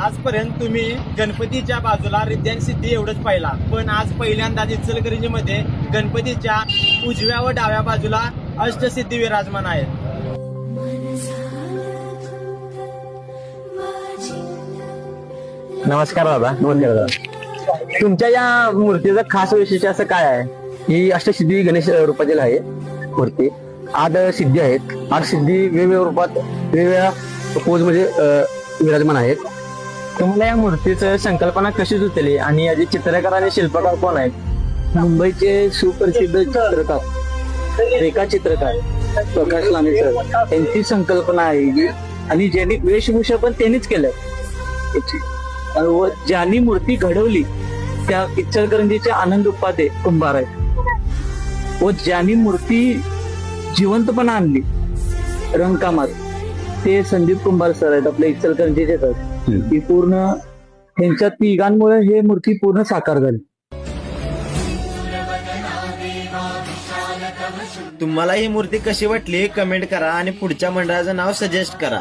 आजपर्यंत तुम्ही गणपतीच्या बाजूला रिद्यान सिद्धी एवढंच पाहिला. पण आज पहिल्यांदाच इचलकरंजीमध्ये गणपतीच्या उजव्या व डाव्या बाजूला अष्टसिद्धी विराजमान आहेत. नमस्कार दादा नमस्कार दादा. तुमच्या या मूर्तीचं खास वैशिष्ट्य असं काय आहे? ही अष्टसिद्धी गणेश रूपातील आहे मूर्ती. आठ सिद्धी आहेत. आठ सिद्धी वेगवेगळ्या रूपात वेगवेगळ्या पोजमध्ये अं, विराजमान आहेत. तुम्हाला या मूर्तीचं संकल्पना कशी सुचली? आणि याचे चित्रकार आणि शिल्पकार कोण आहेत? मुंबईचे सुप्रसिद्ध चित्रकार रेखा चित्रकार प्रकाश लांबे सर यांची संकल्पना आहे ही. आणि ज्यांनी वेशभूषा पण त्यांनीच केलंय. व ज्यांनी मूर्ती घडवली त्या इचलकरंजीचे आनंद उपाध्ये कुंभार आहेत. व ज्यांनी मूर्ती जिवंतपणा आणली रंगकामात ते संदीप कुंभार सर आहेत आपल्या इचलकरंजीचे सर ही पूर्ण त्यांच्या तिघांमुळे हे मूर्ती पूर्ण साकार झाली. तुम्हाला ही मूर्ती कशी वाटली कमेंट करा आणि पुढच्या मंडळाचं नाव सजेस्ट करा.